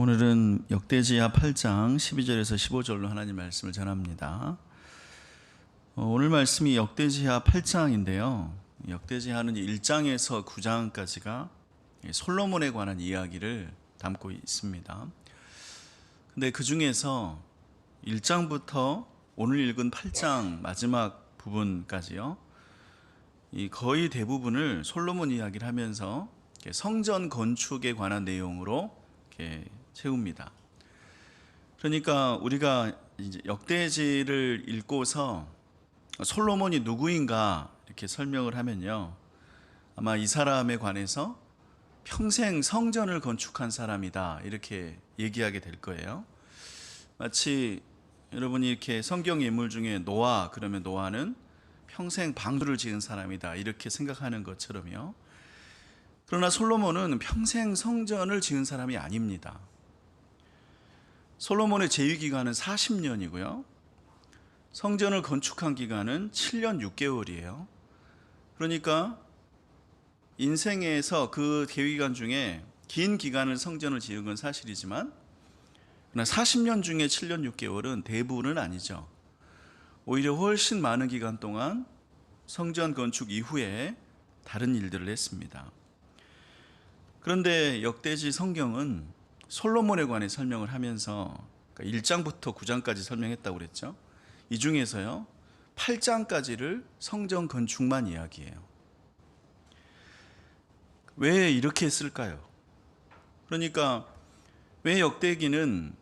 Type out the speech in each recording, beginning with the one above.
오늘은 역대지하 8장 12절에서 15절로 하나님 말씀을 전합니다. 어, 오늘 말씀이 역대지하 8장인데요. 역대지하는 1장에서 9장까지가 솔로몬에 관한 이야기를 담고 있습니다. 근데 그 중에서 1장부터 오늘 읽은 8장 마지막 부분까지요. 이 거의 대부분을 솔로몬 이야기를 하면서 성전 건축에 관한 내용으로 채웁니다. 그러니까 우리가 역대지를 읽고서 솔로몬이 누구인가 이렇게 설명을 하면요. 아마 이 사람에 관해서 평생 성전을 건축한 사람이다. 이렇게 얘기하게 될 거예요. 마치 여러분이 이렇게 성경 인물 중에 노아 그러면 노아는 평생 방주를 지은 사람이다. 이렇게 생각하는 것처럼요. 그러나 솔로몬은 평생 성전을 지은 사람이 아닙니다. 솔로몬의 재위 기간은 40년이고요. 성전을 건축한 기간은 7년 6개월이에요. 그러니까 인생에서 그 재위 기간 중에 긴 기간을 성전을 지은 건 사실이지만 그러나 40년 중에 7년 6개월은 대부분은 아니죠. 오히려 훨씬 많은 기간 동안 성전 건축 이후에 다른 일들을 했습니다. 그런데 역대지 성경은 솔로몬에 관해 설명을 하면서 1장부터 그러니까 9장까지 설명했다고 그랬죠. 이 중에서요. 8장까지를 성전 건축만 이야기해요. 왜 이렇게 했을까요? 그러니까 왜 역대기는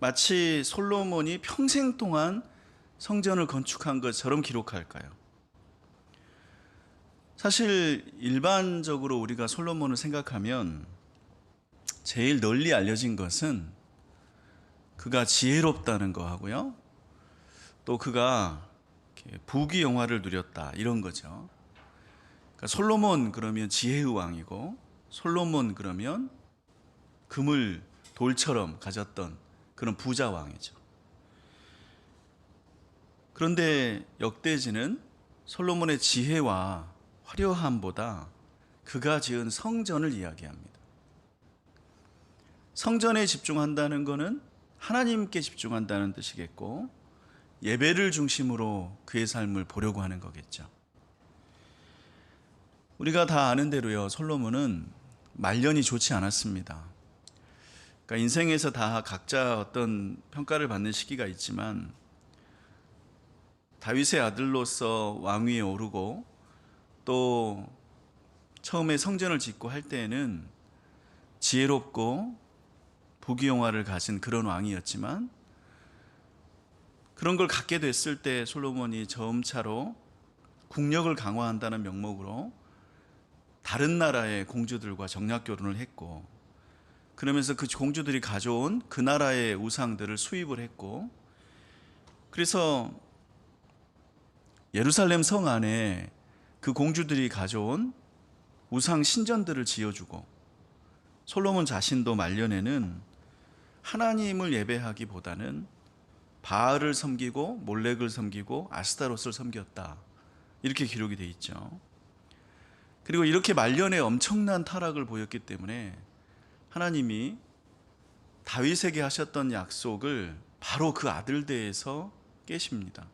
마치 솔로몬이 평생 동안 성전을 건축한 것처럼 기록할까요? 사실 일반적으로 우리가 솔로몬을 생각하면 제일 널리 알려진 것은 그가 지혜롭다는 거 하고요. 또 그가 부귀 영화를 누렸다 이런 거죠. 그러니까 솔로몬 그러면 지혜의 왕이고 솔로몬 그러면 금을 돌처럼 가졌던 그런 부자 왕이죠. 그런데 역대지는 솔로몬의 지혜와 화려함보다 그가 지은 성전을 이야기합니다. 성전에 집중한다는 것은 하나님께 집중한다는 뜻이겠고 예배를 중심으로 그의 삶을 보려고 하는 거겠죠. 우리가 다 아는 대로요. 솔로몬은 말년이 좋지 않았습니다. 그러니까 인생에서 다 각자 어떤 평가를 받는 시기가 있지만 다윗의 아들로서 왕위에 오르고 또 처음에 성전을 짓고 할 때에는 지혜롭고 부귀영화를 가진 그런 왕이었지만 그런 걸 갖게 됐을 때 솔로몬이 점차로 국력을 강화한다는 명목으로 다른 나라의 공주들과 정략 결혼을 했고 그러면서 그 공주들이 가져온 그 나라의 우상들을 수입을 했고 그래서 예루살렘 성 안에 그 공주들이 가져온 우상 신전들을 지어주고 솔로몬 자신도 말년에는 하나님을 예배하기보다는 바알을 섬기고 몰렉을 섬기고 아스타롯을 섬겼다. 이렇게 기록이 돼 있죠. 그리고 이렇게 말년에 엄청난 타락을 보였기 때문에 하나님이 다윗에게 하셨던 약속을 바로 그 아들 대에서 깨십니다.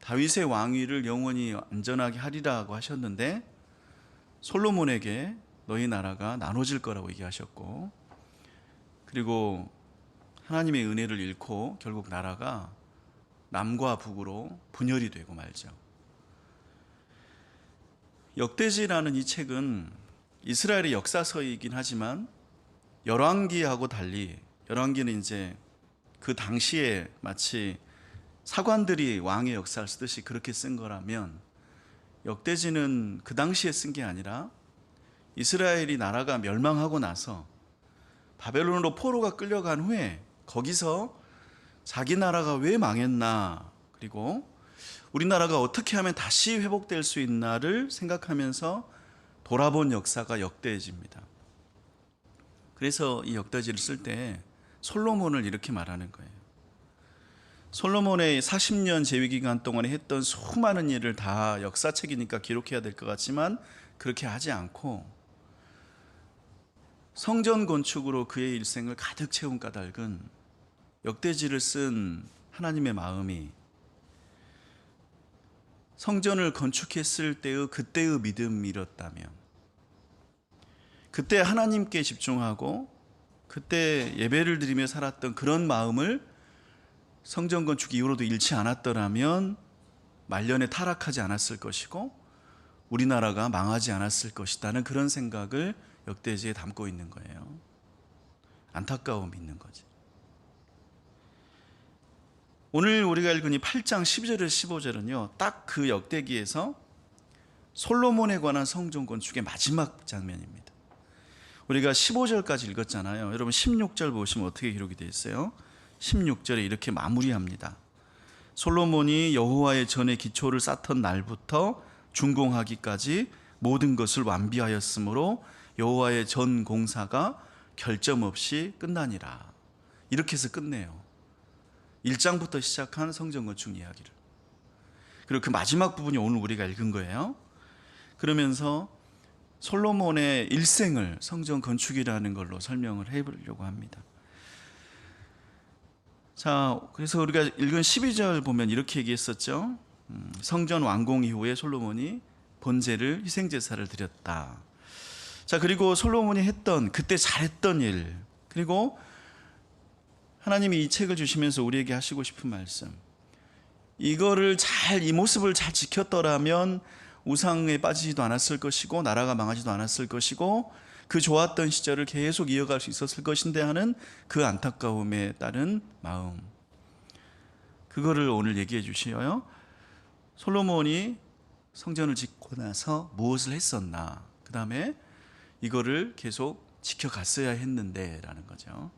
다윗의 왕위를 영원히 안전하게 하리라고 하셨는데 솔로몬에게 너희 나라가 나눠질 거라고 얘기하셨고 그리고 하나님의 은혜를 잃고 결국 나라가 남과 북으로 분열이 되고 말죠. 역대지라는 이 책은 이스라엘의 역사서이긴 하지만 열왕기하고 달리 열왕기는 이제 그 당시에 마치 사관들이 왕의 역사를 쓰듯이 그렇게 쓴 거라면 역대지는 그 당시에 쓴 게 아니라 이스라엘이 나라가 멸망하고 나서 바벨론으로 포로가 끌려간 후에 거기서 자기 나라가 왜 망했나 그리고 우리나라가 어떻게 하면 다시 회복될 수 있나를 생각하면서 돌아본 역사가 역대지입니다. 그래서 이 역대지를 쓸 때 솔로몬을 이렇게 말하는 거예요. 솔로몬의 40년 재위 기간 동안에 했던 수많은 일을 다 역사책이니까 기록해야 될 것 같지만 그렇게 하지 않고 성전 건축으로 그의 일생을 가득 채운 까닭은 역대지를 쓴 하나님의 마음이 성전을 건축했을 때의 그때의 믿음이었다면 그때 하나님께 집중하고 그때 예배를 드리며 살았던 그런 마음을 성전 건축 이후로도 잃지 않았더라면 말년에 타락하지 않았을 것이고 우리나라가 망하지 않았을 것이다는 그런 생각을 역대지에 담고 있는 거예요. 안타까움이 있는 거지. 오늘 우리가 읽은 이 8장 12절에서 15절은요. 딱 그 역대기에서 솔로몬에 관한 성전 건축의 마지막 장면입니다. 우리가 15절까지 읽었잖아요. 여러분 16절 보시면 어떻게 기록이 되어 있어요? 16절에 이렇게 마무리합니다. 솔로몬이 여호와의 전에 기초를 쌓던 날부터 준공하기까지 모든 것을 완비하였으므로 여호와의 전 공사가 결점 없이 끝나니라. 이렇게 해서 끝내요. 1장부터 시작한 성전 건축 이야기를. 그리고 그 마지막 부분이 오늘 우리가 읽은 거예요. 그러면서 솔로몬의 일생을 성전 건축이라는 걸로 설명을 해 보려고 합니다. 자, 그래서 우리가 읽은 12절 보면 이렇게 얘기했었죠. 음, 성전 완공 이후에 솔로몬이 번제를 희생 제사를 드렸다. 자, 그리고 솔로몬이 했던 그때 잘했던 일. 그리고 하나님이 이 책을 주시면서 우리에게 하시고 싶은 말씀. 이거를 잘 이 모습을 잘 지켰더라면 우상에 빠지지도 않았을 것이고 나라가 망하지도 않았을 것이고 그 좋았던 시절을 계속 이어갈 수 있었을 것인데 하는 그 안타까움에 따른 마음. 그거를 오늘 얘기해 주시어요. 솔로몬이 성전을 짓고 나서 무엇을 했었나? 그 다음에 이거를 계속 지켜갔어야 했는데라는 거죠.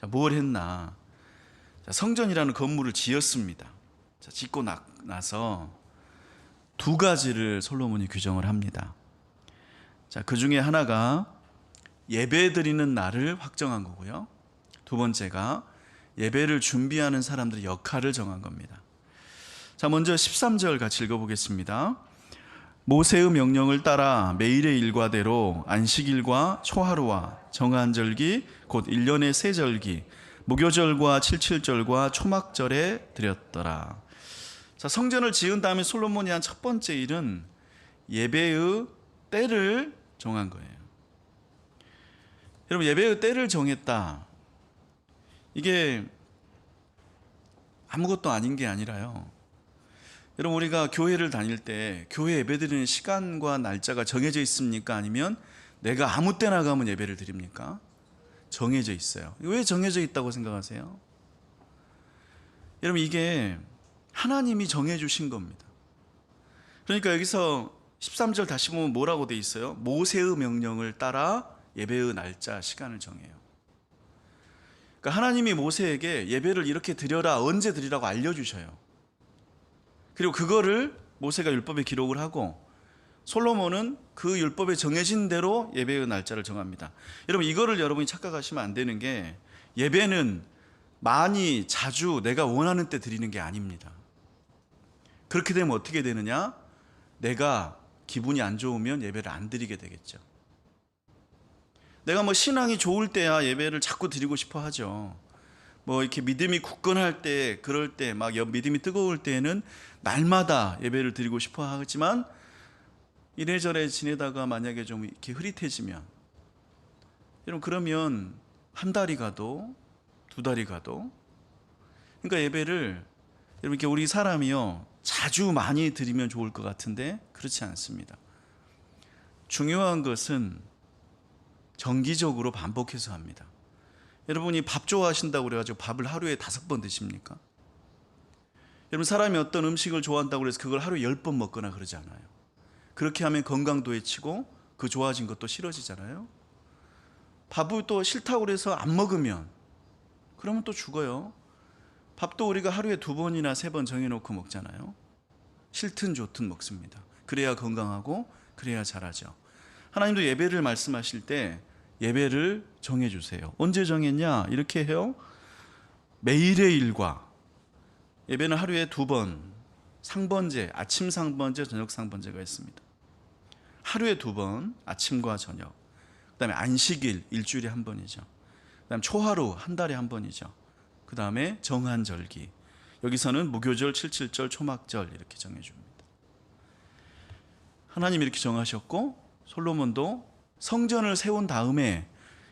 자, 뭘 했나? 자, 성전이라는 건물을 지었습니다. 자, 짓고 나, 나서 두 가지를 솔로몬이 규정을 합니다. 자, 그 중에 하나가 예배 드리는 날을 확정한 거고요. 두 번째가 예배를 준비하는 사람들의 역할을 정한 겁니다. 자, 먼저 13절 같이 읽어보겠습니다. 모세의 명령을 따라 매일의 일과대로 안식일과 초하루와 정한절기 곧 1년의 세 절기 무교절과 칠칠절과 초막절에 드렸더라. 자, 성전을 지은 다음에 솔로몬이 한 첫 번째 일은 예배의 때를 정한 거예요. 여러분 예배의 때를 정했다. 이게 아무것도 아닌 게 아니라요. 여러분 우리가 교회를 다닐 때 교회 예배드리는 시간과 날짜가 정해져 있습니까? 아니면 내가 아무 때나 가면 예배를 드립니까? 정해져 있어요. 왜 정해져 있다고 생각하세요? 여러분 이게 하나님이 정해 주신 겁니다. 그러니까 여기서 13절 다시 보면 뭐라고 돼 있어요? 모세의 명령을 따라 예배의 날짜 시간을 정해요. 그러니까 하나님이 모세에게 예배를 이렇게 드려라 언제 드리라고 알려 주셔요. 그리고 그거를 모세가 율법에 기록을 하고 솔로몬은 그 율법에 정해진 대로 예배의 날짜를 정합니다. 여러분 이거를 여러분이 착각하시면 안 되는 게 예배는 많이 자주 내가 원하는 때 드리는 게 아닙니다. 그렇게 되면 어떻게 되느냐? 내가 기분이 안 좋으면 예배를 안 드리게 되겠죠. 내가 뭐 신앙이 좋을 때야 예배를 자꾸 드리고 싶어 하죠. 뭐 이렇게 믿음이 굳건할 때, 그럴 때, 막 믿음이 뜨거울 때에는 날마다 예배를 드리고 싶어 하지만 이래저래 지내다가 만약에 좀 이렇게 흐릿해지면 여러분 그러면 한 달이 가도 두 달이 가도 그러니까 예배를 여러분 이렇게 우리 사람이요 자주 많이 드리면 좋을 것 같은데 그렇지 않습니다. 중요한 것은 정기적으로 반복해서 합니다. 여러분이 밥 좋아하신다고 그래가지고 밥을 하루에 다섯 번 드십니까? 여러분 사람이 어떤 음식을 좋아한다고 해서 그걸 하루에 열 번 먹거나 그러지 않아요. 그렇게 하면 건강도 해치고 그 좋아진 것도 싫어지잖아요. 밥을 또 싫다고 그래서 안 먹으면 그러면 또 죽어요. 밥도 우리가 하루에 두 번이나 세 번 정해놓고 먹잖아요. 싫든 좋든 먹습니다. 그래야 건강하고 그래야 잘하죠. 하나님도 예배를 말씀하실 때 예배를 정해주세요. 언제 정했냐? 이렇게 해요. 매일의 일과 예배는 하루에 두 번, 상번제, 아침 상번제, 저녁 상번제가 있습니다. 하루에 두 번, 아침과 저녁. 그 다음에 안식일 일주일에 한 번이죠. 그 다음 초하루 한 달에 한 번이죠. 그 다음에 정한절기. 여기서는 무교절, 칠칠절, 초막절 이렇게 정해 줍니다. 하나님 이렇게 정하셨고 솔로몬도 성전을 세운 다음에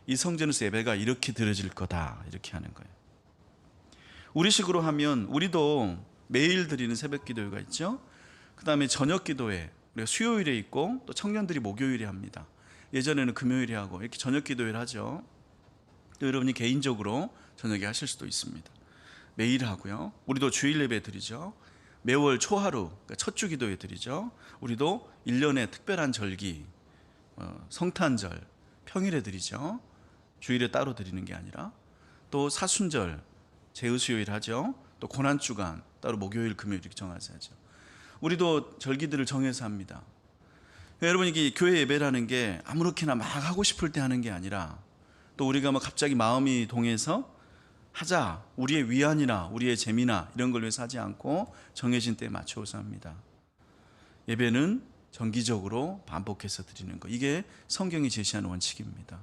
이 성전에서 예배가 이렇게 드려질 거다 이렇게 하는 거예요. 우리식으로 하면 우리도 매일 드리는 새벽 기도회가 있죠. 그다음에 저녁 기도회 우리가 수요일에 있고 또 청년들이 목요일에 합니다. 예전에는 금요일에 하고 이렇게 저녁 기도회를 하죠. 또 여러분이 개인적으로 저녁에 하실 수도 있습니다. 매일 하고요. 우리도 주일 예배 드리죠. 매월 초하루 그러니까 첫 주 기도회 드리죠. 우리도 1년의 특별한 절기 어, 성탄절 평일에 드리죠. 주일에 따로 드리는 게 아니라 또 사순절 제의수요일 하죠. 또 고난주간 따로 목요일 금요일 이렇게 정해서 하죠. 우리도 절기들을 정해서 합니다. 여러분 이게 교회 예배라는 게 아무렇게나 막 하고 싶을 때 하는 게 아니라 또 우리가 뭐 갑자기 마음이 동해서 하자 우리의 위안이나 우리의 재미나 이런 걸 위해서 하지 않고 정해진 때에 맞춰서 합니다. 예배는 정기적으로 반복해서 드리는 거 이게 성경이 제시하는 원칙입니다.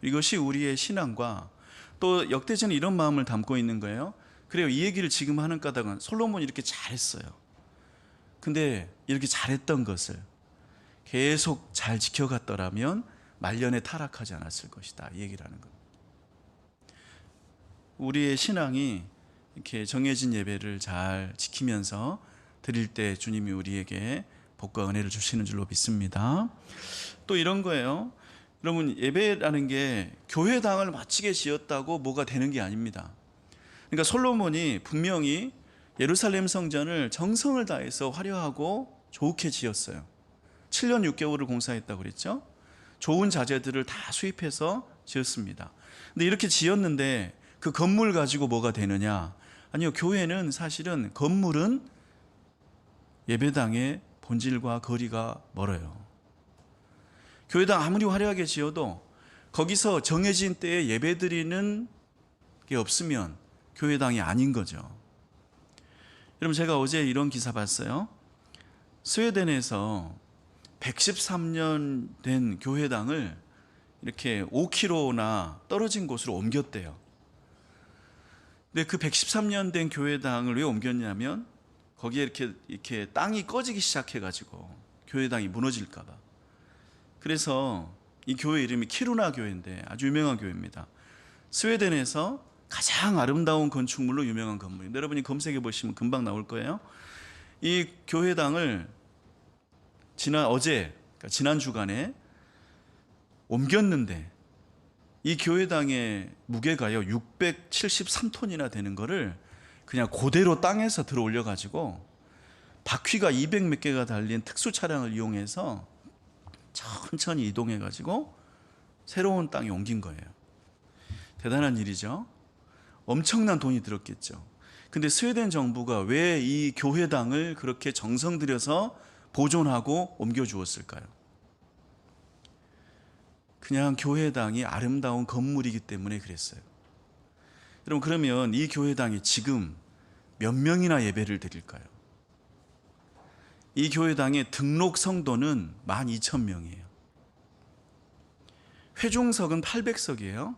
이것이 우리의 신앙과 또 역대전에 이런 마음을 담고 있는 거예요. 그래요. 이 얘기를 지금 하는 까닭은 솔로몬이 이렇게 잘했어요. 근데 이렇게 잘했던 것을 계속 잘 지켜갔더라면 말년에 타락하지 않았을 것이다. 이 얘기를 하는 겁니다. 우리의 신앙이 이렇게 정해진 예배를 잘 지키면서 드릴 때 주님이 우리에게 복과 은혜를 주시는 줄로 믿습니다. 또 이런 거예요. 여러분 예배라는 게 교회당을 마치게 지었다고 뭐가 되는 게 아닙니다. 그러니까 솔로몬이 분명히 예루살렘 성전을 정성을 다해서 화려하고 좋게 지었어요. 7년 6개월을 공사했다고 그랬죠. 좋은 자재들을 다 수입해서 지었습니다. 근데 이렇게 지었는데 그 건물 가지고 뭐가 되느냐? 아니요. 교회는 사실은 건물은 예배당의 본질과 거리가 멀어요. 교회당 아무리 화려하게 지어도 거기서 정해진 때에 예배 드리는 게 없으면 교회당이 아닌 거죠. 여러분 제가 어제 이런 기사 봤어요. 스웨덴에서 113년 된 교회당을 이렇게 5km나 떨어진 곳으로 옮겼대요. 근데 그 113년 된 교회당을 왜 옮겼냐면 거기에 이렇게 이렇게 땅이 꺼지기 시작해 가지고 교회당이 무너질까 봐. 그래서 이 교회 이름이 키루나 교회인데 아주 유명한 교회입니다. 스웨덴에서 가장 아름다운 건축물로 유명한 건물입니다. 여러분이 검색해 보시면 금방 나올 거예요. 이 교회당을 지난 어제 그러니까 지난 주간에 옮겼는데 이 교회당의 무게가요 673톤이나 되는 거를 그냥 그대로 땅에서 들어 올려 가지고 바퀴가 200 몇 개가 달린 특수 차량을 이용해서 천천히 이동해 가지고 새로운 땅에 옮긴 거예요. 대단한 일이죠. 엄청난 돈이 들었겠죠. 근데 스웨덴 정부가 왜 이 교회당을 그렇게 정성 들여서 보존하고 옮겨 주었을까요? 그냥 교회당이 아름다운 건물이기 때문에 그랬어요. 여러분 그러면 이 교회당이 지금 몇 명이나 예배를 드릴까요? 이 교회당의 등록 성도는 12,000명이에요. 회중석은 800석이에요.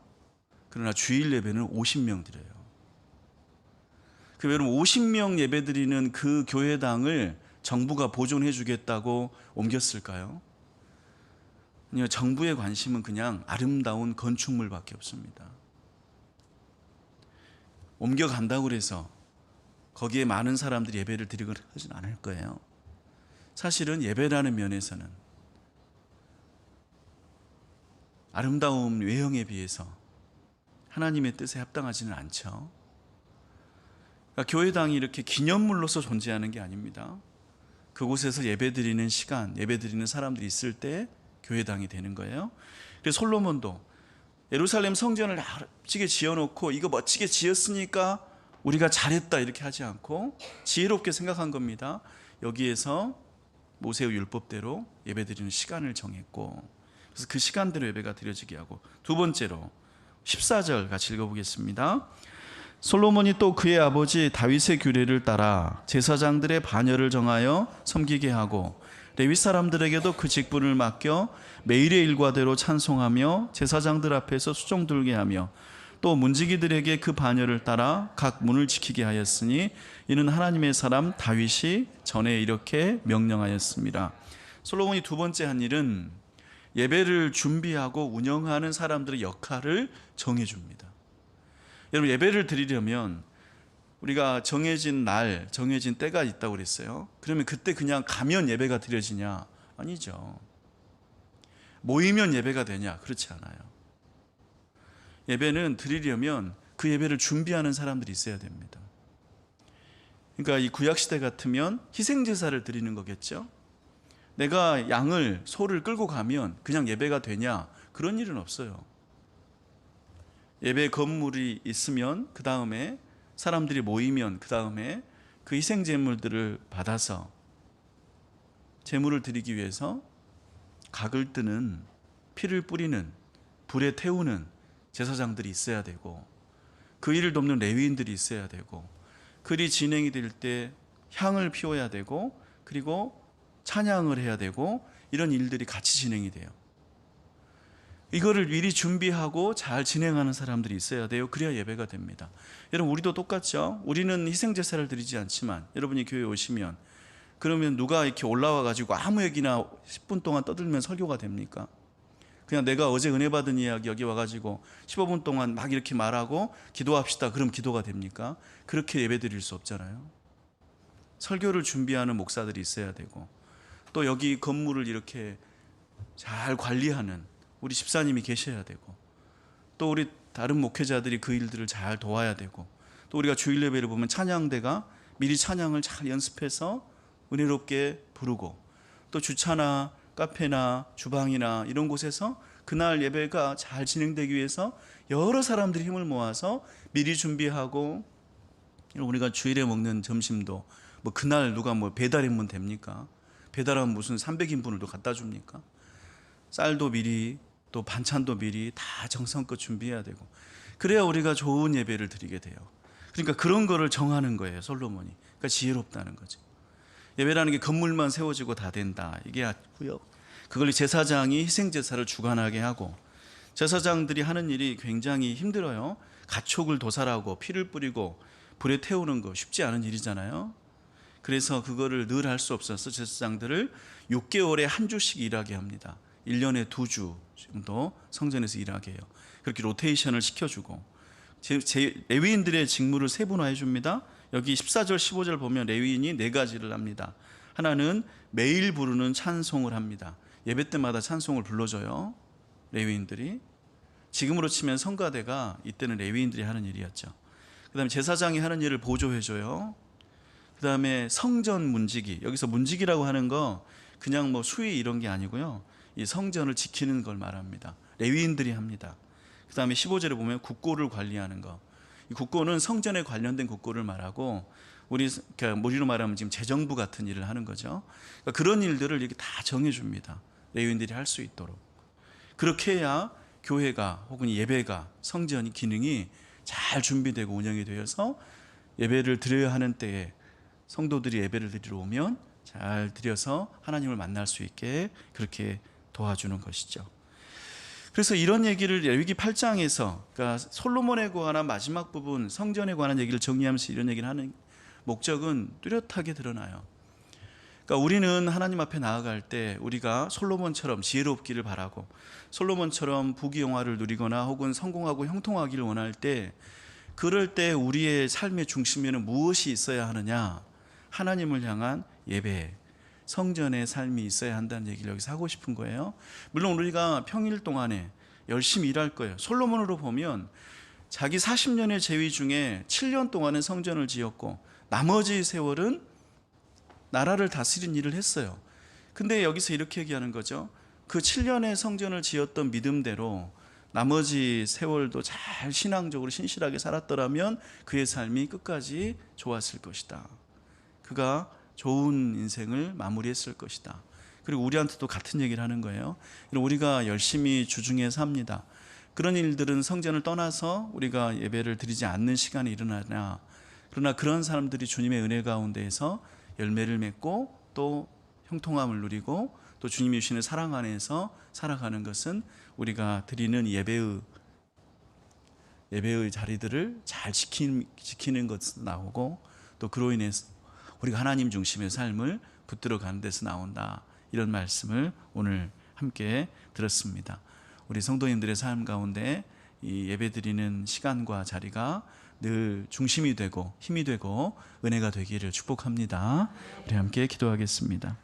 그러나 주일 예배는 50명 드려요. 그 여러분 50명 예배 드리는 그 교회당을 정부가 보존해 주겠다고 옮겼을까요? 정부의 관심은 그냥 아름다운 건축물밖에 없습니다. 옮겨간다고 그래서 거기에 많은 사람들이 예배를 드리거나 하진 않을 거예요. 사실은 예배라는 면에서는 아름다운 외형에 비해서 하나님의 뜻에 합당하지는 않죠. 그러니까 교회당이 이렇게 기념물로서 존재하는 게 아닙니다. 그곳에서 예배 드리는 시간, 예배 드리는 사람들이 있을 때 교회당이 되는 거예요. 그래서 솔로몬도 예루살렘 성전을 멋지게 지어놓고 이거 멋지게 지었으니까 우리가 잘했다 이렇게 하지 않고 지혜롭게 생각한 겁니다. 여기에서 모세의 율법대로 예배드리는 시간을 정했고 그래서 그 시간대로 예배가 드려지게 하고 두 번째로 14절 같이 읽어보겠습니다. 솔로몬이 또 그의 아버지 다윗의 규례를 따라 제사장들의 반열을 정하여 섬기게 하고 레위 사람들에게도 그 직분을 맡겨 매일의 일과대로 찬송하며 제사장들 앞에서 수종 들게 하며 또 문지기들에게 그 반열을 따라 각 문을 지키게 하였으니 이는 하나님의 사람 다윗이 전에 이렇게 명령하였습니다. 솔로몬이 두 번째 한 일은 예배를 준비하고 운영하는 사람들의 역할을 정해 줍니다. 여러분 예배를 드리려면 우리가 정해진 날, 정해진 때가 있다고 그랬어요. 그러면 그때 그냥 가면 예배가 드려지냐? 아니죠. 모이면 예배가 되냐? 그렇지 않아요. 예배는 드리려면 그 예배를 준비하는 사람들이 있어야 됩니다. 그러니까 이 구약 시대 같으면 희생 제사를 드리는 거겠죠. 내가 양을 소를 끌고 가면 그냥 예배가 되냐? 그런 일은 없어요. 예배 건물이 있으면 그 다음에 사람들이 모이면 그 다음에 그 희생 제물들을 받아서 제물을 드리기 위해서 각을 뜨는 피를 뿌리는 불에 태우는 제사장들이 있어야 되고 그 일을 돕는 레위인들이 있어야 되고 그 일이 진행이 될 때 향을 피워야 되고 그리고 찬양을 해야 되고 이런 일들이 같이 진행이 돼요. 이거를 미리 준비하고 잘 진행하는 사람들이 있어야 돼요. 그래야 예배가 됩니다. 여러분 우리도 똑같죠. 우리는 희생 제사를 드리지 않지만 여러분이 교회 에 오시면 그러면 누가 이렇게 올라와 가지고 아무 얘기나 10분 동안 떠들면 설교가 됩니까? 그냥 내가 어제 은혜 받은 이야기 여기 와 가지고 15분 동안 막 이렇게 말하고 기도합시다. 그럼 기도가 됩니까? 그렇게 예배 드릴 수 없잖아요. 설교를 준비하는 목사들이 있어야 되고 또 여기 건물을 이렇게 잘 관리하는 우리 집사님이 계셔야 되고 또 우리 다른 목회자들이 그 일들을 잘 도와야 되고 또 우리가 주일 예배를 보면 찬양대가 미리 찬양을 잘 연습해서 은혜롭게 부르고 또 주차나 카페나 주방이나 이런 곳에서 그날 예배가 잘 진행되기 위해서 여러 사람들이 힘을 모아서 미리 준비하고 우리가 주일에 먹는 점심도 뭐 그날 누가 뭐 배달인분 됩니까? 배달하면 무슨 300인분을 또 갖다 줍니까? 쌀도 미리 또 반찬도 미리 다 정성껏 준비해야 되고 그래야 우리가 좋은 예배를 드리게 돼요. 그러니까 그런 거를 정하는 거예요, 솔로몬이. 그러니까 지혜롭다는 거죠. 예배라는 게 건물만 세워지고 다 된다. 이게 아니고요. 그걸 제사장이 희생 제사를 주관하게 하고 제사장들이 하는 일이 굉장히 힘들어요. 가축을 도살하고 피를 뿌리고 불에 태우는 거 쉽지 않은 일이잖아요. 그래서 그거를 늘 할 수 없어서 제사장들을 6개월에 한 주씩 일하게 합니다. 1년에 두 주 정도 성전에서 일하게 해요. 그렇게 로테이션을 시켜주고 제, 제 레위인들의 직무를 세분화해 줍니다. 여기 14절 15절 보면 레위인이 네 가지를 합니다. 하나는 매일 부르는 찬송을 합니다. 예배 때마다 찬송을 불러줘요. 레위인들이 지금으로 치면 성가대가 이때는 레위인들이 하는 일이었죠. 그다음에 제사장이 하는 일을 보조해 줘요. 그다음에 성전 문지기 여기서 문지기라고 하는 거 그냥 뭐 수위 이런 게 아니고요. 이 성전을 지키는 걸 말합니다. 레위인들이 합니다. 그 다음에 15절에 보면 국고를 관리하는 거. 이 국고는 성전에 관련된 국고를 말하고 우리 그러니까 우리로 말하면 지금 재정부 같은 일을 하는 거죠. 그러니까 그런 일들을 이렇게 다 정해 줍니다. 레위인들이 할 수 있도록. 그렇게 해야 교회가 혹은 예배가 성전이 기능이 잘 준비되고 운영이 되어서 예배를 드려야 하는 때에 성도들이 예배를 드리러 오면 잘 드려서 하나님을 만날 수 있게 그렇게 도와주는 것이죠. 그래서 이런 얘기를 레위기 8장에서 그러니까 솔로몬에 관한 마지막 부분 성전에 관한 얘기를 정리하면서 이런 얘기를 하는 목적은 뚜렷하게 드러나요. 그러니까 우리는 하나님 앞에 나아갈 때 우리가 솔로몬처럼 지혜롭기를 바라고 솔로몬처럼 부귀영화를 누리거나 혹은 성공하고 형통하기를 원할 때 그럴 때 우리의 삶의 중심에는 무엇이 있어야 하느냐? 하나님을 향한 예배, 성전의 삶이 있어야 한다는 얘기를 여기서 하고 싶은 거예요. 물론 우리가 평일 동안에 열심히 일할 거예요. 솔로몬으로 보면 자기 40년의 재위 중에 7년 동안은 성전을 지었고 나머지 세월은 나라를 다스린 일을 했어요. 근데 여기서 이렇게 얘기하는 거죠. 그 7년의 성전을 지었던 믿음대로 나머지 세월도 잘 신앙적으로 신실하게 살았더라면 그의 삶이 끝까지 좋았을 것이다. 그가 좋은 인생을 마무리했을 것이다. 그리고 우리한테도 같은 얘기를 하는 거예요. 우리가 열심히 주중에 삽니다. 그런 일들은 성전을 떠나서 우리가 예배를 드리지 않는 시간이 일어나나 그러나 그런 사람들이 주님의 은혜 가운데에서 열매를 맺고 또 형통함을 누리고 또 주님이 주시는 사랑 안에서 살아가는 것은 우리가 드리는 예배의 예배의 자리들을 잘 지키는, 지키는 나오고 또 그로 인해서 우리가 하나님 중심의 삶을 붙들어 가는 데서 나온다. 이런 말씀을 오늘 함께 들었습니다. 우리 성도님들의 삶 가운데 이 예배 드리는 시간과 자리가 늘 중심이 되고 힘이 되고 은혜가 되기를 축복합니다. 우리 함께 기도하겠습니다.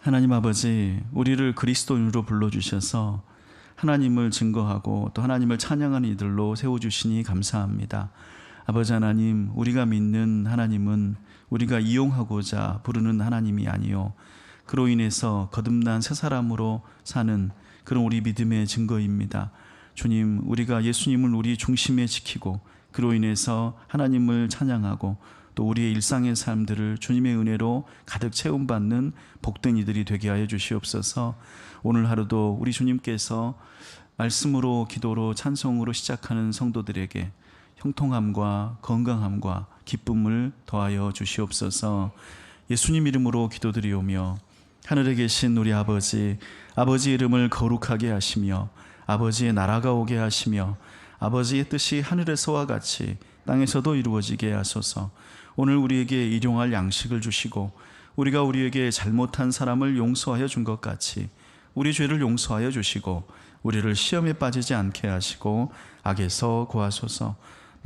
하나님 아버지, 우리를 그리스도인으로 불러주셔서 하나님을 증거하고 또 하나님을 찬양하는 이들로 세워주시니 감사합니다. 아버지 하나님, 우리가 믿는 하나님은 우리가 이용하고자 부르는 하나님이 아니요. 그로 인해서 거듭난 새 사람으로 사는 그런 우리 믿음의 증거입니다. 주님, 우리가 예수님을 우리 중심에 지키고 그로 인해서 하나님을 찬양하고 또 우리의 일상의 삶들을 주님의 은혜로 가득 채움받는 복된 이들이 되게 하여 주시옵소서. 오늘 하루도 우리 주님께서 말씀으로 기도로 찬송으로 시작하는 성도들에게 형통함과 건강함과 기쁨을 더하여 주시옵소서. 예수님 이름으로 기도드리오며 하늘에 계신 우리 아버지 아버지 이름을 거룩하게 하시며 아버지의 나라가 오게 하시며 아버지의 뜻이 하늘에서와 같이 땅에서도 이루어지게 하소서. 오늘 우리에게 일용할 양식을 주시고 우리가 우리에게 잘못한 사람을 용서하여 준 것 같이 우리 죄를 용서하여 주시고 우리를 시험에 빠지지 않게 하시고 악에서 구하소서.